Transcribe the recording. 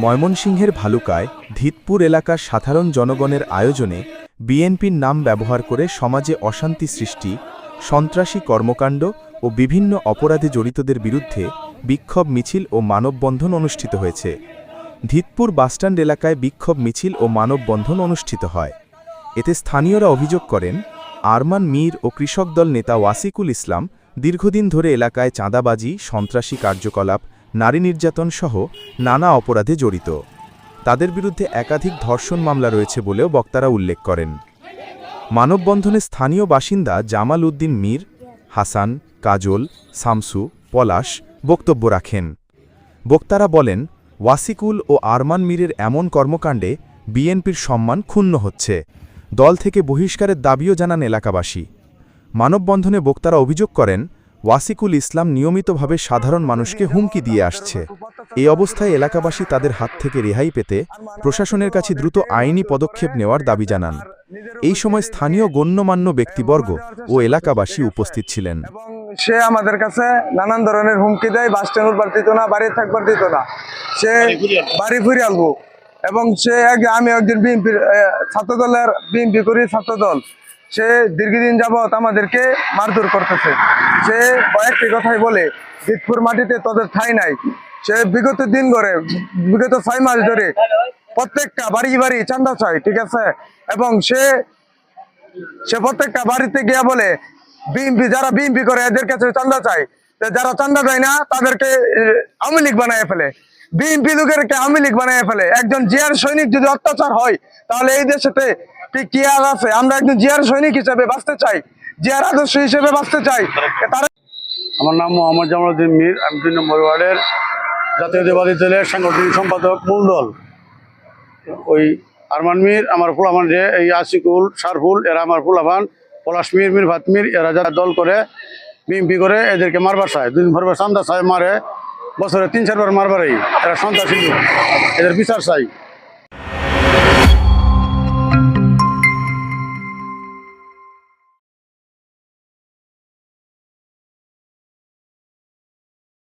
ময়মনসিংহের ভালুকায় ধিতপুর এলাকার সাধারণ জনগণের আয়োজনে বিএনপির নাম ব্যবহার করে সমাজে অশান্তি সৃষ্টি, সন্ত্রাসী কর্মকাণ্ড ও বিভিন্ন অপরাধে জড়িতদের বিরুদ্ধে বিক্ষোভ মিছিল ও মানববন্ধন অনুষ্ঠিত হয়েছে। ধিতপুর বাসস্ট্যান্ড এলাকায় বিক্ষোভ মিছিল ও মানববন্ধন অনুষ্ঠিত হয়। এতে স্থানীয়রা অভিযোগ করেন, আরমান মীর ও কৃষক দল নেতা ওয়াসিকুল ইসলাম দীর্ঘদিন ধরে এলাকায় চাঁদাবাজি, সন্ত্রাসী কার্যকলাপ নারী নির্যাতন সহ নানা অপরাধে জড়িত। তাদের বিরুদ্ধে একাধিক ধর্ষণ মামলা রয়েছে বলেও বক্তারা উল্লেখ করেন। মানববন্ধনে স্থানীয় বাসিন্দা জামাল উদ্দিন মীর, হাসান, কাজল, সামসু, পলাশ বক্তব্য রাখেন। বক্তারা বলেন, ওয়াসিকুল ও আরমান মীরের এমন কর্মকাণ্ডে বিএনপির সম্মান ক্ষুণ্ণ হচ্ছে। দল থেকে বহিষ্কারের দাবিও জানান এলাকাবাসী। মানববন্ধনে বক্তারা অভিযোগ করেন ওয়াসিকুল ইসলাম নিয়মিতভাবে সাধারণ মানুষকে হুমকি দিয়ে আসছে। এই অবস্থায় এলাকাবাসী তাদের হাত থেকে রেহাই পেতে প্রশাসনের কাছে দ্রুত আইনি পদক্ষেপ নেওয়ার দাবি জানান। এই সময় স্থানীয় গণ্যমান্য ব্যক্তিবর্গ ও এলাকাবাসী উপস্থিত ছিলেন। সে আমাদের কাছে নানান ধরনের হুমকি দেয় বাস স্ট্যান্ড উঠবার দিত না বাড়ি থাকবার দিত না। সে বাড়ি ফিরে আসব এবং সে এক- আমি একজন বিএনপির ছাত্র দলের বিএনপি করি ছাত্র দল সে দীর্ঘদিন যাবৎ আমাদেরকে মারধর করতেছে। সে কয়েকটি কথাই বলে, জিতপুর মাটিতে তোদের ঠাই নাই। সে বিগত দিন করে বিগত ছয় মাস ধরে প্রত্যেকটা বাড়ি বাড়ি চান্দা চাই ঠিক আছে? এবং সে সে প্রত্যেকটা বাড়িতে গিয়ে বলে বিএনপি যারা বিএনপি করে, এদের কাছে চান্দা চায় যারা চান্দা দেয় না, তাদেরকে আওয়ামী লীগ বানায় ফেলে। বিএনপি লোকেরকে আওয়ামী লীগ বানায় ফেলে। একজন জিয়ার সৈনিক যদি অত্যাচার হয়, তাহলে এই দেশেতে কি কি আর আছে? আমরা একজন জিয়ার সৈনিক হিসেবে বাঁচতে চাই, জিয়ার আদর্শ হিসেবে বাঁচতে চাই। আমার নাম মোহাম্মদ জামালউদ্দিন মীর, আমি দুই নম্বর ওয়ার্ডের জাতীয়তাবাদী দলের সাংগঠনিক সম্পাদক মূল দল ওই আরমান মীর, আমার ফুলাভান রে, এই আশিকুল, সারফুল, এরা আমার ফুলাভান পলাশ মীর মীর ভাতমির এরা যারা দল করে, বিএমপি করে, এদেরকে মারবার চায়। দুদিন ভরবার চান্দা চায় মারে, বছরে তিন চারবার মারবারই, এরা সন্ত্রাসী এদের বিচার চাই।